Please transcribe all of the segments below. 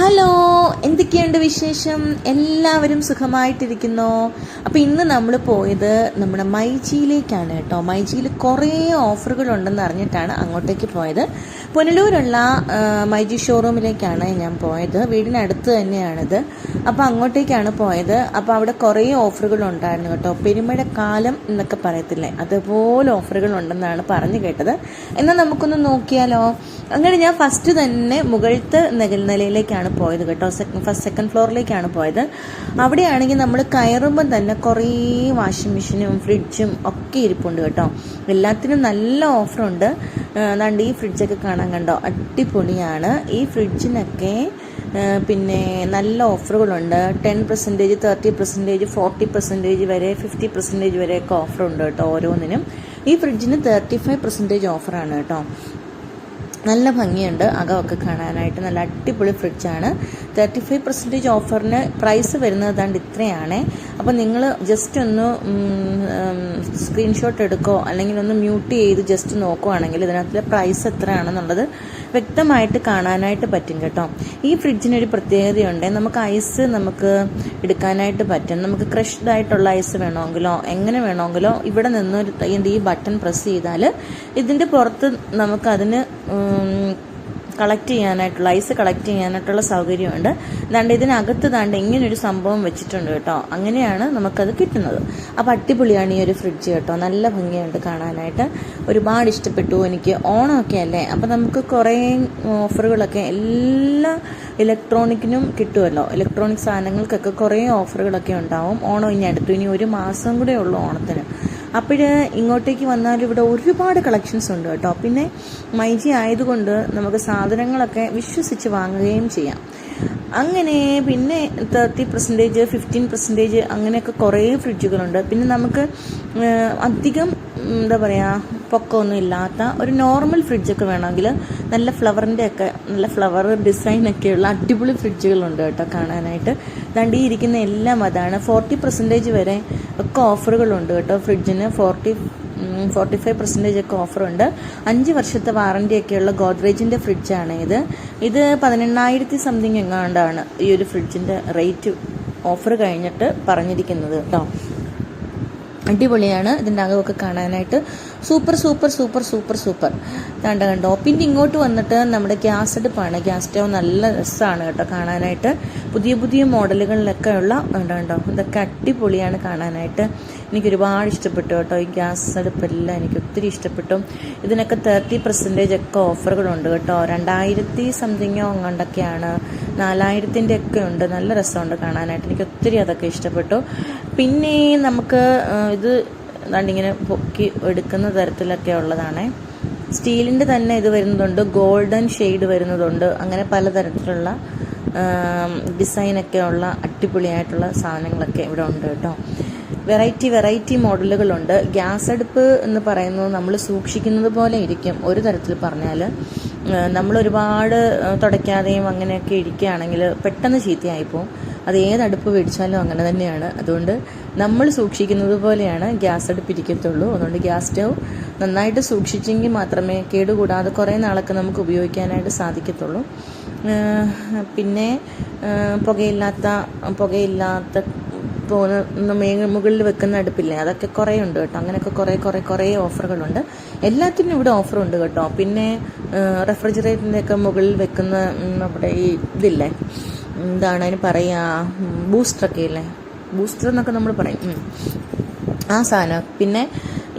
Hello എന്തൊക്കെയുണ്ട് വിശേഷം? എല്ലാവരും സുഖമായിട്ടിരിക്കുന്നു? അപ്പോൾ ഇന്ന് നമ്മൾ പോയത് നമ്മുടെ മൈജിയിലേക്കാണ് കേട്ടോ. മൈജിയിൽ കുറേ ഓഫറുകൾ ഉണ്ടെന്ന് അറിഞ്ഞിട്ടാണ് അങ്ങോട്ടേക്ക് പോയത്. പുനലൂരുള്ള മൈജി ഷോറൂമിലേക്കാണ് ഞാൻ പോയത്. വീടിനടുത്ത് തന്നെയാണിത്. അപ്പോൾ അങ്ങോട്ടേക്കാണ് പോയത്. അപ്പോൾ അവിടെ കുറേ ഓഫറുകൾ ഉണ്ടായിരുന്നു കേട്ടോ. പെരുമഴക്കാലം എന്നൊക്കെ പറയത്തില്ലേ? അതുപോലെ ഓഫറുകൾ ഉണ്ടെന്നാണ് പറഞ്ഞു കേട്ടത്. എന്നാൽ നമുക്കൊന്ന് നോക്കിയാലോ? അങ്ങനെ ഞാൻ ഫസ്റ്റ് തന്നെ മുകളിലത്തെ നില- നിലയിലേക്കാണ് പോയത് കേട്ടോ. ഫസ്റ്റ് സെക്കൻഡ് ഫ്ലോറിലേക്കാണ് പോയത്. അവിടെയാണെങ്കിൽ നമ്മൾ കയറുമ്പോൾ തന്നെ കുറേ വാഷിംഗ് മെഷീനും ഫ്രിഡ്ജും ഒക്കെ ഇരിപ്പുണ്ട് കേട്ടോ. എല്ലാത്തിനും നല്ല ഓഫറുണ്ട്. അതാണ്ട് ഈ ഫ്രിഡ്ജൊക്കെ കാണാൻ കണ്ടോ? അടിപൊളിയാണ്. ഈ ഫ്രിഡ്ജിനൊക്കെ പിന്നെ നല്ല ഓഫറുകളുണ്ട്. Ten percentage thirty percentage forty percentage വരെ ഫിഫ്റ്റി പെർസെന്റേജ് വരെയൊക്കെ ഓഫറുണ്ട് കേട്ടോ ഓരോന്നിനും. ഈ ഫ്രിഡ്ജിന് തേർട്ടി ഫൈവ് പെർസെന്റേജ് ഓഫറാണ് കേട്ടോ. നല്ല ഭംഗിയുണ്ട്. അകമൊക്കെ കാണാനായിട്ട് നല്ല അടിപൊളി ഫ്രിഡ്ജാണ്. തേർട്ടി ഫൈവ് പെർസെന്റേജ് ഓഫറിന് പ്രൈസ് വരുന്നത് ദാണ്ട് ഇത്രയാണ്. അപ്പോൾ നിങ്ങൾ ജസ്റ്റ് ഒന്ന് സ്ക്രീൻഷോട്ട് എടുക്കോ? അല്ലെങ്കിൽ ഒന്ന് മ്യൂട്ട് ചെയ്ത് ജസ്റ്റ് നോക്കുവാണെങ്കിൽ ഇതിനകത്തിലെ പ്രൈസ് എത്രയാണെന്നുള്ളത് വ്യക്തമായിട്ട് കാണാനായിട്ട് പറ്റും കേട്ടോ. ഈ ഫ്രിഡ്ജിനൊരു പ്രത്യേകതയുണ്ട്. നമുക്ക് ഐസ് നമുക്ക് എടുക്കാനായിട്ട് പറ്റും. നമുക്ക് ക്രഷ്ഡ് ആയിട്ടുള്ള ഐസ് വേണമെങ്കിലോ എങ്ങനെ വേണമെങ്കിലോ ഇവിടെ നിന്ന് ഈ ബട്ടൺ പ്രസ് ചെയ്താൽ ഇതിന്റെ പുറത്ത് നമുക്കതിന് കളക്ട് ചെയ്യാനായിട്ടുള്ള ഐസ് കളക്ട് ചെയ്യാനായിട്ടുള്ള സൗകര്യമുണ്ട്. ദാണ്ട് ഇതിനകത്ത് ദാണ്ട് ഇങ്ങനൊരു സംഭവം വെച്ചിട്ടുണ്ട് കേട്ടോ. അങ്ങനെയാണ് നമുക്കത് കിട്ടുന്നത്. അപ്പോൾ അടിപൊളിയാണ് ഈ ഒരു ഫ്രിഡ്ജ് കേട്ടോ. നല്ല ഭംഗിയുണ്ട് കാണാനായിട്ട്. ഒരുപാട് ഇഷ്ടപ്പെട്ടു. എനിക്ക് ഓണമൊക്കെ അല്ലേ? അപ്പോൾ നമുക്ക് കുറേ ഓഫറുകളൊക്കെ എല്ലാ ഇലക്ട്രോണിക്കിനും കിട്ടുമല്ലോ. ഇലക്ട്രോണിക് സാധനങ്ങൾക്കൊക്കെ കുറേ ഓഫറുകളൊക്കെ ഉണ്ടാവും. ഓണം ഇനി അടുത്തു. ഇനി ഒരു മാസം കൂടെ ഉള്ളൂ ഓണത്തിന്. അപ്പോൾ ഇങ്ങോട്ടേക്ക് വന്നാൽ ഇവിടെ ഒരുപാട് കളക്ഷൻസ് ഉണ്ട് കേട്ടോ. പിന്നെ മൈജി ആയതുകൊണ്ട് നമുക്ക് സാധനങ്ങളൊക്കെ വിശ്വസിച്ച് വാങ്ങുകയും ചെയ്യാം. അങ്ങനെ പിന്നെ തേർട്ടി പെർസെന്റേജ് ഫിഫ്റ്റീൻ പെർസെന്റേജ് അങ്ങനെയൊക്കെ കുറേ ഫ്രിഡ്ജുകളുണ്ട്. പിന്നെ നമുക്ക് അധികം എന്താ പറയുക പൊക്കമൊന്നും ഇല്ലാത്ത ഒരു നോർമൽ ഫ്രിഡ്ജൊക്കെ വേണമെങ്കിൽ നല്ല ഫ്ലവറിന്റെ ഒക്കെ നല്ല ഫ്ലവർ ഡിസൈനൊക്കെയുള്ള അടിപൊളി ഫ്രിഡ്ജുകളുണ്ട് കേട്ടോ കാണാനായിട്ട്. ദണ്ടിയിരിക്കുന്ന എല്ലാം അതാണ്. ഫോർട്ടി പെർസെന്റേജ് വരെ ഒക്കെ ഓഫറുകളുണ്ട് കേട്ടോ ഫ്രിഡ്ജിന്. ഫോർട്ടി ഫോർട്ടി ഫൈവ് പെർസെന്റേജ് ഒക്കെ ഓഫറുണ്ട് അഞ്ച് വർഷത്തെ വാറണ്ടി ഒക്കെയുള്ള ഗോദ്രേജിന്റെ ഫ്രിഡ്ജാണ് ഇത്. ഇത് പതിനെണ്ണായിരത്തി സംതിങ് എങ്ങാണ്ടാണ് ഈ ഒരു ഫ്രിഡ്ജിന്റെ റേറ്റ് ഓഫർ കഴിഞ്ഞിട്ട് പറഞ്ഞിരിക്കുന്നത് കേട്ടോ അടിപൊളിയാണ്. ഇതിന്റെ അകമൊക്കെ കാണാനായിട്ട് super super super super super. കണ്ട കണ്ടോ. പിന്നെ ഇങ്ങോട്ട് വന്നിട്ട് നമ്മുടെ ഗ്യാസ് അടുപ്പാണ് ഗ്യാസ് സ്റ്റവ് നല്ല രസമാണ് കേട്ടോ കാണാനായിട്ട്. പുതിയ പുതിയ മോഡലുകളിലൊക്കെ ഉള്ള കണ്ടോ കണ്ടോ. ഇതൊക്കെ അടിപൊളിയാണ് കാണാനായിട്ട്. എനിക്ക് ഒരുപാട് ഇഷ്ടപ്പെട്ടു കേട്ടോ. ഈ ഗ്യാസ് അടുപ്പെല്ലാം എനിക്ക് ഒത്തിരി ഇഷ്ടപ്പെട്ടു. ഇതിനൊക്കെ തേർട്ടി പെർസെന്റേജ് ഒക്കെ ഓഫറുകളുണ്ട് കേട്ടോ. രണ്ടായിരത്തി സംതിങ്ങോ അങ്ങോട്ടൊക്കെയാണ് നാലായിരത്തിന്റെ ഒക്കെ ഉണ്ട്. നല്ല രസമുണ്ട് കാണാനായിട്ട്. എനിക്ക് ഒത്തിരി അതൊക്കെ ഇഷ്ടപ്പെട്ടു. പിന്നെ നമുക്ക് ഇത് ദാണ്ടിങ്ങനെ പൊക്കി എടുക്കുന്ന തരത്തിലൊക്കെ ഉള്ളതാണ്. സ്റ്റീലിന്റെ തന്നെ ഇത് വരുന്നതുണ്ട് ഗോൾഡൻ ഷെയ്ഡ് വരുന്നതുണ്ട്. അങ്ങനെ പലതരത്തിലുള്ള ഡിസൈനൊക്കെ ഉള്ള അടിപൊളിയായിട്ടുള്ള സാധനങ്ങളൊക്കെ ഇവിടെ ഉണ്ട് കേട്ടോ. Variety variety മോഡലുകളുണ്ട്. ഗ്യാസ് അടുപ്പ് എന്ന് പറയുന്നത് നമ്മൾ സൂക്ഷിക്കുന്നത് പോലെ ഇരിക്കും. ഒരു തരത്തിൽ പറഞ്ഞാൽ നമ്മൾ ഒരുപാട് തുടയ്ക്കാതെയും അങ്ങനെയൊക്കെ ഇരിക്കുകയാണെങ്കിൽ പെട്ടെന്ന് ചീത്തയായിപ്പോവും. അത് ഏതടുപ്പ് മേടിച്ചാലും അങ്ങനെ തന്നെയാണ്. അതുകൊണ്ട് നമ്മൾ സൂക്ഷിക്കുന്നത് പോലെയാണ് ഗ്യാസ് അടുപ്പിരിക്കത്തുള്ളൂ. അതുകൊണ്ട് ഗ്യാസ് സ്റ്റവ് നന്നായിട്ട് സൂക്ഷിച്ചെങ്കിൽ മാത്രമേ കേടുകൂടാതെ കുറേ നാളൊക്കെ നമുക്ക് ഉപയോഗിക്കാനായിട്ട് സാധിക്കത്തുള്ളൂ. പിന്നെ പുകയില്ലാത്ത പുകയില്ലാത്ത പോകുന്ന മുകളിൽ വെക്കുന്ന അടുപ്പില്ലേ അതൊക്കെ കുറേ ഉണ്ട് കേട്ടോ. അങ്ങനെയൊക്കെ കുറേ കുറേ കുറേ ഓഫറുകളുണ്ട്. എല്ലാത്തിനും ഇവിടെ ഓഫറുണ്ട് കേട്ടോ. പിന്നെ റെഫ്രിജറേറ്ററിന്റെയൊക്കെ മുകളിൽ വെക്കുന്ന നമ്മുടെ ഈ ഇതില്ലേ എന്താണ് അതിന് പറയുക ബൂസ്റ്ററൊക്കെ ഇല്ലേ? ബൂസ്റ്റർ എന്നൊക്കെ നമ്മൾ പറയും. ആ സാധനം. പിന്നെ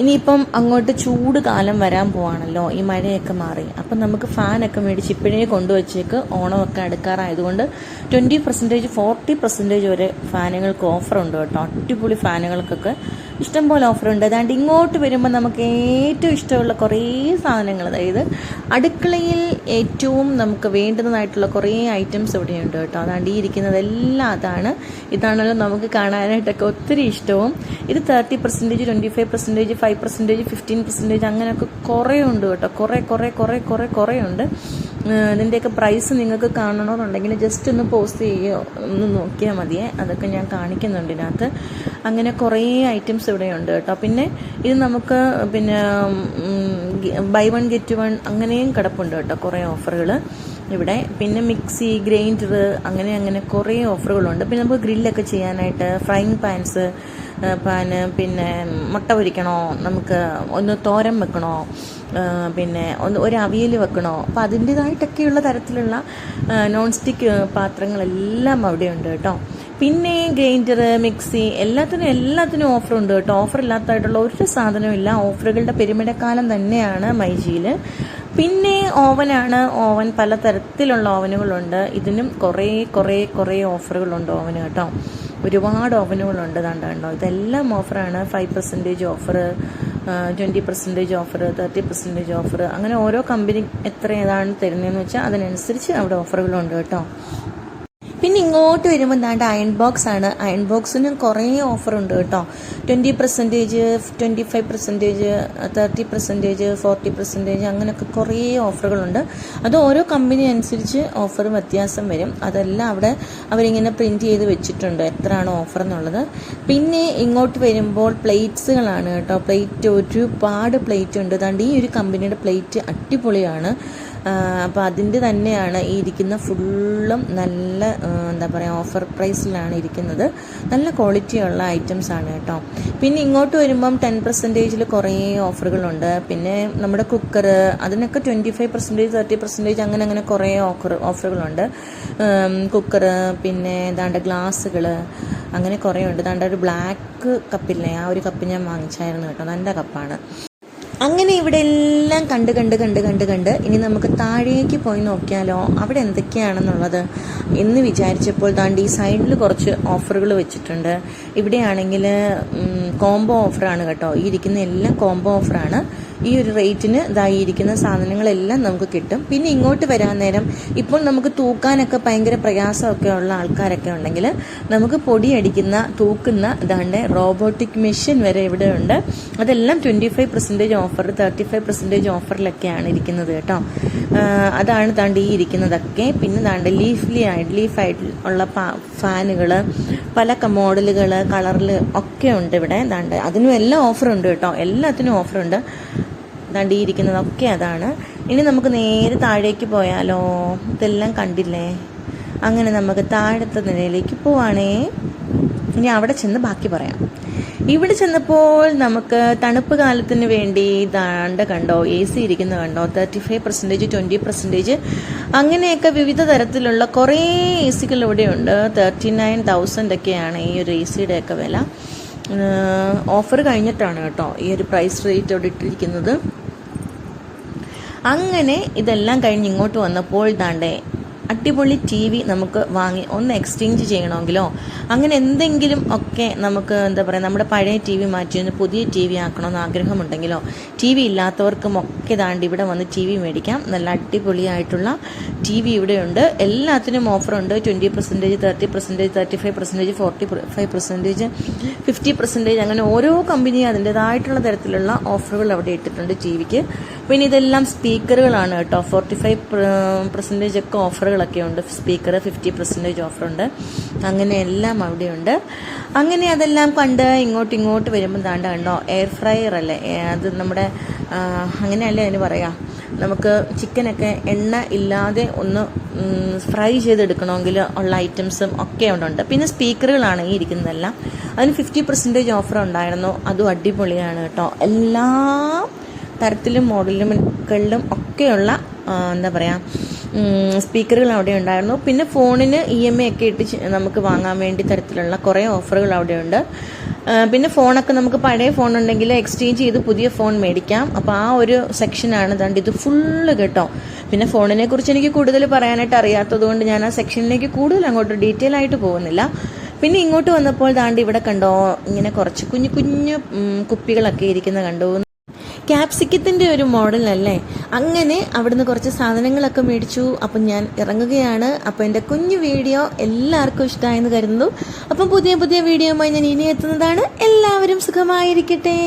ഇനിയിപ്പം അങ്ങോട്ട് ചൂട് കാലം വരാൻ പോവാണല്ലോ ഈ മഴയൊക്കെ മാറി. അപ്പം നമുക്ക് ഫാനൊക്കെ മേടിച്ച് ഇപ്പോഴേ കൊണ്ടുവച്ചേക്ക് ഓണമൊക്കെ അടുക്കാറായതുകൊണ്ട് ട്വന്റി പെർസെന്റേജ് ഫോർട്ടി പെർസെന്റേജ് വരെ ഫാനുകൾക്ക് ഓഫറുണ്ട് കേട്ടോ. അടിപൊളി ഫാനുകൾക്കൊക്കെ ഇഷ്ടംപോലെ ഓഫറുണ്ട്. അതാണ്ട് ഇങ്ങോട്ട് വരുമ്പോൾ നമുക്ക് ഏറ്റവും ഇഷ്ടമുള്ള കുറേ സാധനങ്ങൾ അതായത് അടുക്കളയിൽ ഏറ്റവും നമുക്ക് വേണ്ടുന്നതായിട്ടുള്ള കുറേ ഐറ്റംസ് ഇവിടെയുണ്ട് കേട്ടോ. അതാണ്ട് ഈ ഇരിക്കുന്നതെല്ലാം അതാണ്. ഇതാണല്ലോ നമുക്ക് കാണാനായിട്ടൊക്കെ ഒത്തിരി ഇഷ്ടവും. ഇത് thirty percentage twenty five percentage five percentage fifteen percentage അങ്ങനെയൊക്കെ കുറേ ഉണ്ട് കേട്ടോ. കുറേ കുറേ കുറേ കുറേ കുറേ ഉണ്ട് ഇതിന്റെയൊക്കെ പ്രൈസ് നിങ്ങൾക്ക് കാണണമെന്നുണ്ടെങ്കിൽ ജസ്റ്റ് ഒന്ന് പോസ്റ്റ് ചെയ്യുകയോ ഒന്ന് നോക്കിയാൽ മതിയേ. അതൊക്കെ ഞാൻ കാണിക്കുന്നുണ്ട് ഇതിനകത്ത്. അങ്ങനെ കുറേ ഐറ്റംസ് ഇവിടെയുണ്ട് കേട്ടോ. പിന്നെ ഇത് നമുക്ക് പിന്നെ ബൈ വൺ ഗെറ്റ് വൺ അങ്ങനെയും കിടപ്പുണ്ട് കേട്ടോ. കുറേ ഓഫറുകൾ ഇവിടെ. പിന്നെ മിക്സി ഗ്രൈൻഡർ അങ്ങനെ അങ്ങനെ കുറേ ഓഫറുകളുണ്ട് പിന്നെ നമുക്ക് ഗ്രില്ലൊക്കെ ചെയ്യാനായിട്ട് ഫ്രൈങ് പാൻസ് പാന് പിന്നെ മുട്ട പൊരിക്കണോ? നമുക്ക് ഒന്ന് തോരൻ വെക്കണോ? പിന്നെ ഒന്ന് ഒരു അവിയൽ വെക്കണോ? അപ്പോൾ അതിന്റേതായിട്ടൊക്കെയുള്ള തരത്തിലുള്ള നോൺ സ്റ്റിക്ക് പാത്രങ്ങളെല്ലാം അവിടെ ഉണ്ട് കേട്ടോ. പിന്നെ ഗ്രൈൻഡർ മിക്സി എല്ലാത്തിനും എല്ലാത്തിനും ഓഫറുണ്ട് കേട്ടോ. ഓഫർ ഇല്ലാത്തതായിട്ടുള്ള ഒരു സാധനവും ഇല്ല. ഓഫറുകളുടെ പെരുമിടക്കാലം തന്നെയാണ് മൈജിയിൽ പിന്നെ ഓവനാണ്. ഓവൻ പല പലതരത്തിലുള്ള ഓവനുകളുണ്ട്. ഇതിനും കുറേ കുറേ കുറേ ഓഫറുകളുണ്ട് ഓവന് കേട്ടോ. ഒരുപാട് ഓവനുകളുണ്ട് കണ്ടോ ഇതെല്ലാം ഓഫറാണ്. Five percentage offer twenty percentage offer thirty percentage offer. അങ്ങനെ ഓരോ കമ്പനി എത്ര ഏതാണ് തരുന്നതെന്ന് വെച്ചാൽ അതിനനുസരിച്ച് അവിടെ ഓഫറുകളുണ്ട് കേട്ടോ. ഇങ്ങോട്ട് വരുമ്പോൾ എന്താണ്ട് അയൺ ബോക്സ് ആണ്. അയൺ ബോക്സിനും കുറേ ഓഫർ ഉണ്ട് കേട്ടോ. Twenty percentage twenty five percentage thirty percentage forty percentage അങ്ങനെയൊക്കെ കുറേ ഓഫറുകളുണ്ട് അത് ഓരോ കമ്പനി അനുസരിച്ച് ഓഫർ വ്യത്യാസം വരും. അതെല്ലാം അവിടെ അവരിങ്ങനെ പ്രിന്റ് ചെയ്ത് വെച്ചിട്ടുണ്ട് എത്രയാണ് ഓഫർ എന്നുള്ളത്. പിന്നെ ഇങ്ങോട്ട് വരുമ്പോൾ പ്ലേറ്റ്സുകളാണ് കേട്ടോ. പ്ലേറ്റ് ഒരുപാട് പ്ലേറ്റ് ഉണ്ട്. അതുകൊണ്ട് ഈ ഒരു കമ്പനിയുടെ പ്ലേറ്റ് അടിപൊളിയാണ്. അപ്പോൾ അതിന്റെ തന്നെയാണ് ഈ ഇരിക്കുന്ന ഫുള്ളും നല്ല എന്താ പറയുക ഓഫർ പ്രൈസിലാണ് ഇരിക്കുന്നത്. നല്ല ക്വാളിറ്റിയുള്ള ഐറ്റംസ് ആണ് കേട്ടോ. പിന്നെ ഇങ്ങോട്ട് വരുമ്പം ടെൻ പെർസെന്റേജിൽ കുറേ ഓഫറുകളുണ്ട് പിന്നെ നമ്മുടെ കുക്കർ അതിനൊക്കെ twenty five percentage thirty percentage അങ്ങനെ അങ്ങനെ കുറേ ഓഫർ ഓഫറുകളുണ്ട് കുക്കർ പിന്നെ ഏതാണ്ട് ഗ്ലാസ്സുകൾ അങ്ങനെ കുറേ ഉണ്ട്. ഏതാണ്ട് ഒരു ബ്ലാക്ക് കപ്പില്ലേ ആ ഒരു കപ്പ് ഞാൻ വാങ്ങിച്ചായിരുന്നു കേട്ടോ. നല്ല കപ്പാണ് അങ്ങനെ ഇവിടെ എല്ലാം കണ്ട് കണ്ട് കണ്ട് കണ്ട് കണ്ട് ഇനി നമുക്ക് താഴേക്ക് പോയി നോക്കിയാലോ? അവിടെ എന്തൊക്കെയാണെന്നുള്ളത്? എന്ന് വിചാരിച്ചപ്പോൾ താണ്ടി ഈ സൈഡിൽ കുറച്ച് ഓഫറുകൾ വെച്ചിട്ടുണ്ട്. ഇവിടെയാണെങ്കിൽ കോംബോ ഓഫറാണ് കേട്ടോ. ഈ ഇരിക്കുന്ന എല്ലാം കോംബോ ഓഫറാണ്. ഈ ഒരു റേറ്റിന് ഇതായിരിക്കുന്ന സാധനങ്ങളെല്ലാം നമുക്ക് കിട്ടും. പിന്നെ ഇങ്ങോട്ട് വരാൻ നേരം ഇപ്പോൾ നമുക്ക് തൂക്കാനൊക്കെ ഭയങ്കര പ്രയാസമൊക്കെ ഉള്ള ആൾക്കാരൊക്കെ ഉണ്ടെങ്കിൽ നമുക്ക് പൊടിയടിക്കുന്ന തൂക്കുന്ന ഇതാണ്ട് റോബോട്ടിക് മെഷീൻ വരെ ഇവിടെ ഉണ്ട്. അതെല്ലാം twenty five percentage offer thirty five percentage ഓഫറിലൊക്കെയാണ് ഇരിക്കുന്നത് കേട്ടോ. അതാണ് താണ്ട് ഈ ഇരിക്കുന്നതൊക്കെ. പിന്നെ താണ്ട് ലീഫ്ലി ആയിട്ട് ലീഫായിട്ട് ഉള്ള ഫാനുകൾ പല മോഡലുകൾ കളറിൽ ഒക്കെ ഉണ്ട് ഇവിടെ. താണ്ട് അതിനും എല്ലാം ഓഫറുണ്ട് കേട്ടോ. എല്ലാത്തിനും ഓഫറുണ്ട് ദാണ്ട് ഇരിക്കുന്നതൊക്കെ അതാണ്. ഇനി നമുക്ക് നേരെ താഴേക്ക് പോയാലോ? ഇതെല്ലാം കണ്ടില്ലേ? അങ്ങനെ നമുക്ക് താഴത്തെ നിലയിലേക്ക് പോവാണേ. ഇനി അവിടെ ചെന്ന് ബാക്കി പറയാം. ഇവിടെ ചെന്നപ്പോൾ നമുക്ക് തണുപ്പ് കാലത്തിന് വേണ്ടി ദാണ്ട കണ്ടോ? എ സി ഇരിക്കുന്നത് കണ്ടോ? Thirty five percentage twenty percentage അങ്ങനെയൊക്കെ വിവിധ തരത്തിലുള്ള കുറേ എ സികൾ ഇവിടെയുണ്ട് തേർട്ടി നയൻ തൗസൻഡ് ഒക്കെയാണ് ഈ ഒരു എ സിയുടെ ഒക്കെ വില. ഓഫർ കഴിഞ്ഞിട്ടാണ് കേട്ടോ ഈ ഒരു പ്രൈസ് റേറ്റ് അവിടെ ഇട്ടിരിക്കുന്നത്. അങ്ങനെ ഇതെല്ലാം കഴിഞ്ഞ് ഇങ്ങോട്ട് വന്നപ്പോൾ താണ്ടേ അടിപൊളി ടി വി നമുക്ക് വാങ്ങി ഒന്ന് എക്സ്ചേഞ്ച് ചെയ്യണമെങ്കിലോ? അങ്ങനെ എന്തെങ്കിലും ഒക്കെ നമുക്ക് എന്താ പറയുക നമ്മുടെ പഴയ ടി വി മാറ്റി ഒന്ന് പുതിയ ടി വി ആക്കണമെന്ന് ആഗ്രഹമുണ്ടെങ്കിലോ? ടി വി ഇല്ലാത്തവർക്കും ഒക്കെ താണ്ട് ഇവിടെ വന്ന് ടി വി മേടിക്കാം. നല്ല അടിപൊളിയായിട്ടുള്ള ടി വി ഇവിടെയുണ്ട്. എല്ലാത്തിനും ഓഫറുണ്ട് twenty percentage thirty percentage thirty five percentage forty five percentage fifty percentage അങ്ങനെ ഓരോ കമ്പനിയും അതിന്റെതായിട്ടുള്ള തരത്തിലുള്ള ഓഫറുകൾ അവിടെ ഇട്ടിട്ടുണ്ട് ടി വിക്ക്. പിന്നെ ഇതെല്ലാം സ്പീക്കറുകളാണ് കേട്ടോ. ഫോർട്ടി ഫൈവ് പെർസെന്റേജ് ഒക്കെ ഓഫറുകളൊക്കെ ഉണ്ട്. സ്പീക്കർ ഫിഫ്റ്റി പെർസെന്റേജ് ഓഫറുണ്ട്. അങ്ങനെ എല്ലാം അവിടെയുണ്ട്. അങ്ങനെ അതെല്ലാം കണ്ട് ഇങ്ങോട്ട് ഇങ്ങോട്ട് വരുമ്പോൾ താണ്ട കണ്ടോ എയർ ഫ്രയർ അല്ലേ? അത് നമ്മുടെ അങ്ങനെയല്ലേ അതിന് പറയാം? നമുക്ക് ചിക്കനൊക്കെ എണ്ണ ഇല്ലാതെ ഒന്ന് ഫ്രൈ ചെയ്തെടുക്കണമെങ്കിൽ ഉള്ള ഐറ്റംസും ഒക്കെ ഉണ്ട് പിന്നെ സ്പീക്കറുകളാണ് ഈ ഇരിക്കുന്നതെല്ലാം. അതിന് ഫിഫ്റ്റി പെർസെന്റേജ് ഓഫർ ഉണ്ടായിരുന്നു അതും അടിപൊളിയാണ് കേട്ടോ. എല്ലാ തരത്തിലും മോഡലുകളിലും ഒക്കെയുള്ള എന്താ പറയുക സ്പീക്കറുകൾ അവിടെ ഉണ്ടായിരുന്നു. പിന്നെ ഫോണിന് ഇ എം ഐ ഒക്കെ ഇട്ട് നമുക്ക് വാങ്ങാൻ വേണ്ടി തരത്തിലുള്ള കുറേ ഓഫറുകൾ അവിടെയുണ്ട് പിന്നെ ഫോണൊക്കെ നമുക്ക് പഴയ ഫോൺ ഉണ്ടെങ്കിൽ എക്സ്ചേഞ്ച് ചെയ്ത് പുതിയ ഫോൺ മേടിക്കാം. അപ്പോൾ ആ ഒരു സെക്ഷനാണ് ദണ്ട് ഇത് ഫുള്ള് കേട്ടോ. പിന്നെ ഫോണിനെ കുറിച്ച് എനിക്ക് കൂടുതൽ പറയാനായിട്ട് അറിയാത്തത് കൊണ്ട് ഞാൻ ആ സെക്ഷനിലേക്ക് കൂടുതൽ അങ്ങോട്ട് ഡീറ്റെയിൽ ആയിട്ട് പോകുന്നില്ല. പിന്നെ ഇങ്ങോട്ട് വന്നപ്പോൾ ദാണ്ട് ഇവിടെ കണ്ടോ ഇങ്ങനെ കുറച്ച് കുഞ്ഞു കുഞ്ഞു കുപ്പികളൊക്കെ ഇരിക്കുന്ന കണ്ടു. ക്യാപ്സിക്കത്തിന്റെ ഒരു മോഡലല്ലേ അങ്ങനെ അവിടുന്ന് കുറച്ച് സാധനങ്ങളൊക്കെ മേടിച്ചു. അപ്പം ഞാൻ ഇറങ്ങുകയാണ്. അപ്പോൾ എന്റെ കുഞ്ഞു വീഡിയോ എല്ലാവർക്കും ഇഷ്ടമായെന്ന് കരുതുന്നു. അപ്പം പുതിയ പുതിയ വീഡിയോയുമായി ഞാൻ ഇനി എത്തുന്നതാണ്. എല്ലാവരും സുഖമായിരിക്കട്ടെ.